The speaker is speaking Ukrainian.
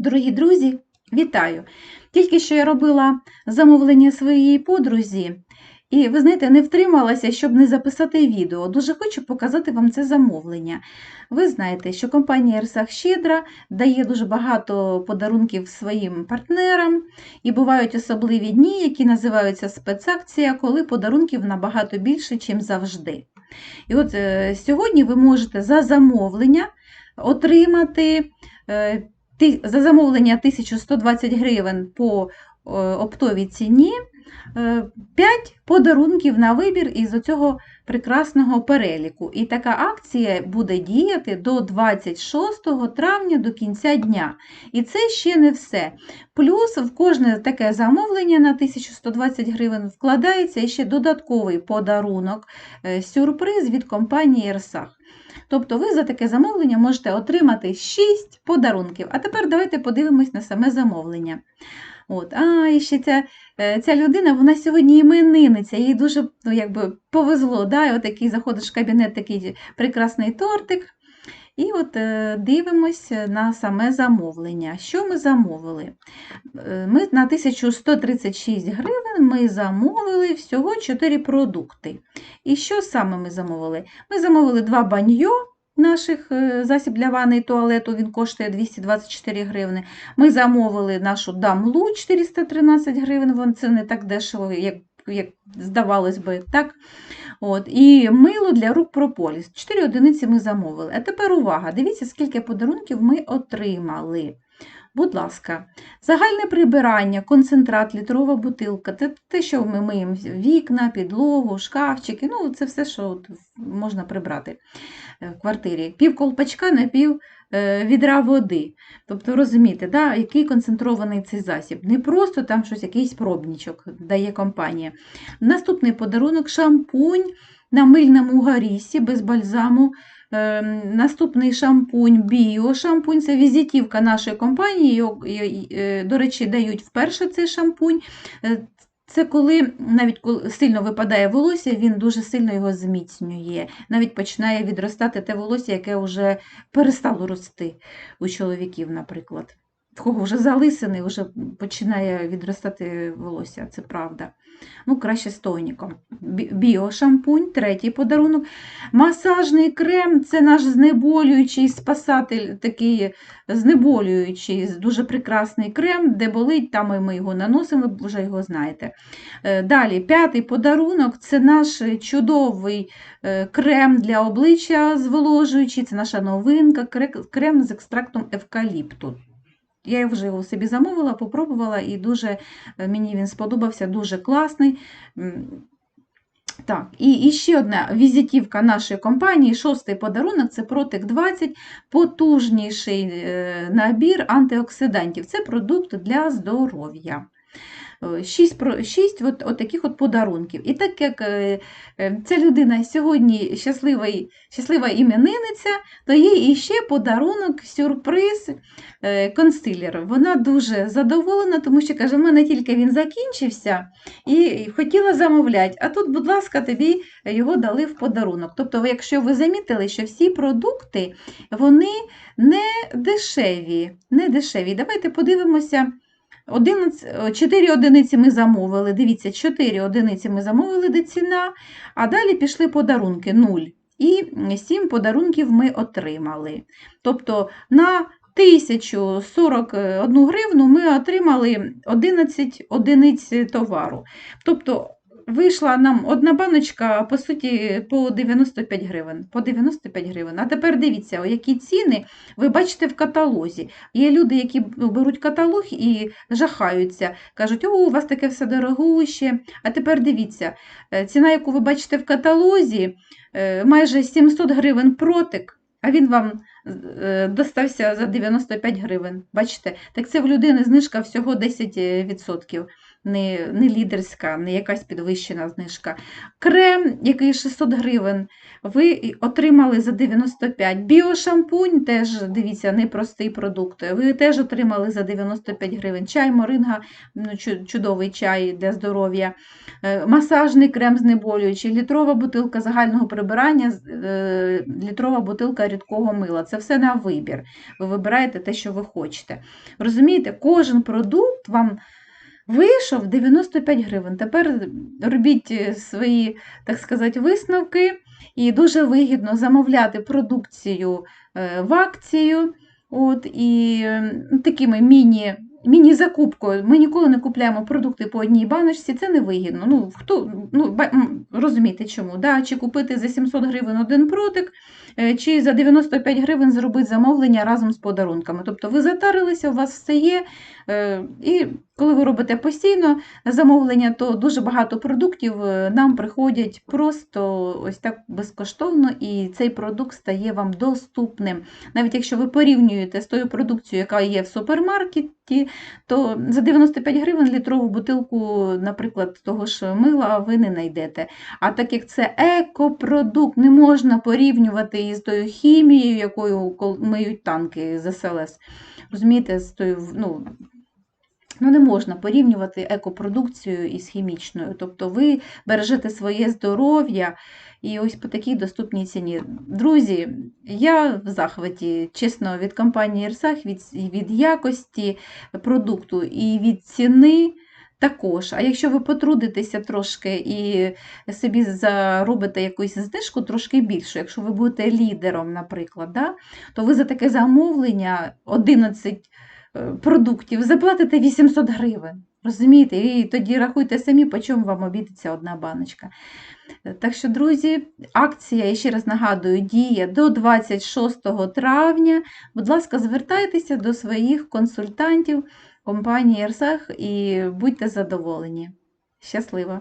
Дорогі друзі, вітаю! Тільки що я робила замовлення своїй подрузі, і ви знаєте, не втрималася, щоб не записати відео. Дуже хочу показати вам це замовлення. Ви знаєте, що компанія Ерсах Щедра дає дуже багато подарунків своїм партнерам, і бувають особливі дні, які називаються спецакція, коли подарунків набагато більше, ніж завжди. І от е, сьогодні ви можете за замовлення отримати. Е, за замовлення 1120 гривень по е, оптовій ціні 5 подарунків на вибір із цього прекрасного переліку. І така акція буде діяти до 26 травня до кінця дня. І це ще не все. Плюс в кожне таке замовлення на 1120 гривень вкладається ще додатковий подарунок, е, сюрприз від компанії Ерсах. Тобто ви за таке замовлення можете отримати 6 подарунків. А тепер давайте подивимось на саме замовлення. От, а, і ще ця, е, ця людина, вона сьогодні іменинниця, їй дуже ну, якби, повезло. Да? Отакий заходиш в кабінет, такий прекрасний тортик. І от е, дивимось на саме замовлення. Що ми замовили? Е, Ми на 1136 гривень ми замовили всього 4 продукти. І що саме ми замовили? Ми замовили два баньйо наших е, засіб для ванни і туалету, він коштує 224 гривни. Ми замовили нашу дамлу 413 гривень, це не так дешево, як, як здавалось би. так? От, і мило для рук прополіс. 4 одиниці ми замовили. А тепер увага! Дивіться, скільки подарунків ми отримали. Будь ласка, загальне прибирання, концентрат, літрова бутилка, це те, що ми миємо вікна, підлогу, шкафчики, ну це все, що от можна прибрати е, в квартирі. Пів колпачка на пів е, відра води. Тобто розумієте, да, який концентрований цей засіб. Не просто там щось, якийсь пробничок дає компанія. Наступний подарунок шампунь на мильному гарісі без бальзаму. Ем, Наступний шампунь біо. Шампунь це візитівка нашої компанії. Е, До речі, дають вперше цей шампунь. Е, Це коли навіть коли сильно випадає волосся, він дуже сильно його зміцнює. Навіть починає відростати те волосся, яке вже перестало рости у чоловіків, наприклад. В кого вже залисини, вже починає відростати волосся, це правда. Ну, краще з тоніком. Біошампунь, третій подарунок. Масажний крем це наш знеболюючий спасатель, такий знеболюючий, дуже прекрасний крем, де болить, там ми його наносимо, ви вже його знаєте. Е, Далі, п'ятий подарунок це наш чудовий е, крем для обличчя зволожуючий, це наша новинка, крем з екстрактом евкаліпту. Я його собі замовила, попробувала, і дуже е, мені він сподобався, дуже класний. Так, і, і ще одна візитівка нашої компанії, шостий подарунок це протик 20, потужніший е, набір антиоксидантів. Це продукт для здоров'я. Е, Шість, про- шість от, от таких от подарунків. І так як е, е, ця людина сьогодні щаслива, й- щаслива іменинниця, то є іще подарунок, сюрприз, е, консилер. Вона дуже задоволена, тому що каже, в мене тільки він закінчився і хотіла замовляти. А тут, будь ласка, тобі його дали в подарунок. Тобто, якщо ви замітили, що всі продукти вони не дешеві. Не дешеві. Давайте подивимося. 11, 4 одиниці ми замовили. Дивіться, 4 одиниці ми замовили, де ціна, а далі пішли подарунки 0. І 7 подарунків ми отримали. Тобто на 1041 гривну ми отримали 11 одиниць товару. Тобто вийшла нам одна баночка, по суті, по 95 гривень. По 95 гривень. А тепер дивіться, які ціни ви бачите в каталозі. Є люди, які беруть каталог і жахаються, кажуть, о, у вас таке все дорогуще. А тепер дивіться, е, ціна, яку ви бачите в каталозі, е, майже 700 гривень протик, а він вам достався за 95 гривень. Бачите, так це в людини знижка всього 10%. Не, не лідерська, не якась підвищена знижка. Крем, який 600 гривень, ви отримали за 95. Біошампунь теж, дивіться, непростий продукт. Ви теж отримали за 95 гривень. Чай моринга, ну, чудовий чай для здоров'я. Е, Масажний крем знеболюючий, літрова бутилка загального прибирання, е, літрова бутилка рідкого мила. Це все на вибір. Ви вибираєте те, що ви хочете. Розумієте, кожен продукт вам вийшов 95 гривень. Тепер робіть е, свої, так сказати, висновки, і дуже вигідно замовляти продукцію е, в акцію. От, і е, такими міні. Міні-закупкою. Ми ніколи не купляємо продукти по одній баночці, це не вигідно. Ну, хто, ну, розумієте чому? Да? Чи купити за 700 гривень один протик, е, чи за 95 гривень зробити замовлення разом з подарунками. Тобто ви затарилися, у вас все є. е, І коли ви робите постійно замовлення, то дуже багато продуктів е, нам приходять просто ось так безкоштовно, і цей продукт стає вам доступним. Навіть якщо ви порівнюєте з тою продукцією, яка є в супермаркеті, то за 95 гривень літрову бутилку, наприклад, того ж мила ви не знайдете. А так як це екопродукт, не можна порівнювати із тою хімією, якою миють танки з СЛС. Розумієте, з тою, ну, Ну, не можна порівнювати екопродукцію із хімічною. Тобто ви бережете своє здоров'я і ось по такій доступній ціні. Друзі, я в захваті, чесно, від компанії Ірсах, від, від якості продукту і від ціни. Також, а якщо ви потрудитеся трошки і собі заробите якусь знижку трошки більшу, якщо ви будете лідером, наприклад, да, то ви за таке замовлення 11 е, продуктів заплатите 800 гривень. Розумієте? І тоді рахуйте самі, по чому вам обійдеться одна баночка. Е, Так що, друзі, акція, я ще раз нагадую, діє до 26 травня. Будь ласка, звертайтеся до своїх консультантів компанії Ерсах і будьте задоволені. Щасливо!